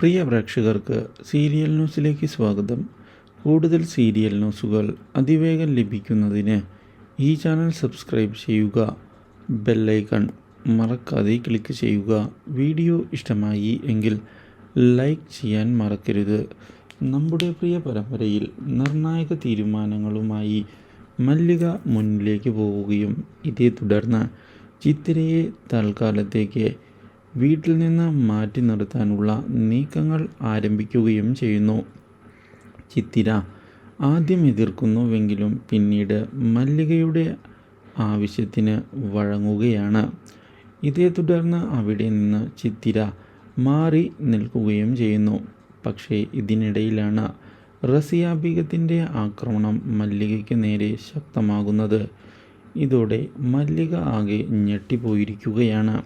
പ്രിയ പ്രേക്ഷകർക്ക് സീരിയൽ ന്യൂസിലേക്ക് സ്വാഗതം. കൂടുതൽ സീരിയൽ ന്യൂസുകൾ അതിവേഗം ലഭിക്കുന്നതിന് ഈ ചാനൽ സബ്സ്ക്രൈബ് ചെയ്യുക. ബെല്ലൈക്കൺ മറക്കാതെ ക്ലിക്ക് ചെയ്യുക. വീഡിയോ ഇഷ്ടമായി എങ്കിൽ ലൈക്ക് ചെയ്യാൻ മറക്കരുത്. നമ്മുടെ പ്രിയ പരമ്പരയിൽ നിർണായക തീരുമാനങ്ങളുമായി മല്ലിക മുന്നിലേക്ക് പോവുകയും ഇതേ തുടർന്ന് ചിത്തിരയെ തൽക്കാലത്തേക്ക് വീട്ടിൽ നിന്ന് മാറ്റി നിർത്താനുള്ള നീക്കങ്ങൾ ആരംഭിക്കുകയും ചെയ്യുന്നു. ചിത്തിര ആദ്യം എതിർക്കുന്നുവെങ്കിലും പിന്നീട് മല്ലികയുടെ ആവശ്യത്തിന് വഴങ്ങുകയാണ്. ഇതേ തുടർന്ന് അവിടെ നിന്ന് ചിത്തിര മാറി നിൽക്കുകയും ചെയ്യുന്നു. പക്ഷേ ഇതിനിടയിലാണ് റസിയ ബീഗത്തിന്റെ ആക്രമണം മല്ലികയ്ക്ക് നേരെ ശക്തമാകുന്നത്. ഇതോടെ മല്ലിക ആകെ ഞെട്ടിപ്പോയിരിക്കുകയാണ്.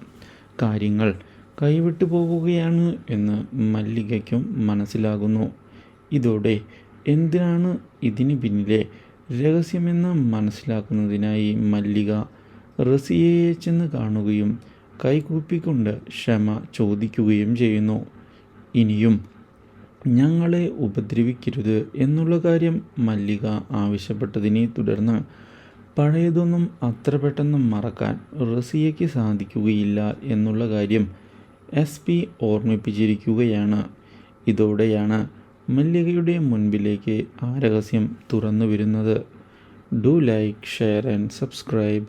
കാര്യങ്ങൾ കൈവിട്ടു പോവുകയാണ് എന്ന് മല്ലികയ്ക്കും മനസ്സിലാകുന്നു. ഇതോടെ എന്തിനാണ് ഇതിന് പിന്നിലെ രഹസ്യമെന്ന് മനസ്സിലാക്കുന്നതിനായി മല്ലിക റസിയയെ ചെന്ന് കാണുകയും കൈകൂപ്പിക്കൊണ്ട് ക്ഷമ ചോദിക്കുകയും ചെയ്യുന്നു. ഇനിയും ഞങ്ങളെ ഉപദ്രവിക്കരുത് എന്നുള്ള കാര്യം മല്ലിക ആവശ്യപ്പെട്ടതിനെ തുടർന്ന് പഴയതൊന്നും അത്ര പെട്ടെന്ന് മറക്കാൻ റസിയയ്ക്ക് സാധിക്കുകയില്ല എന്നുള്ള കാര്യം എസ് പി ഓർമ്മിപ്പിച്ചിരിക്കുകയാണ്. ഇതോടെയാണ് മല്ലികയുടെ മുൻപിലേക്ക് ആ രഹസ്യം തുറന്നു വരുന്നത് do like share and subscribe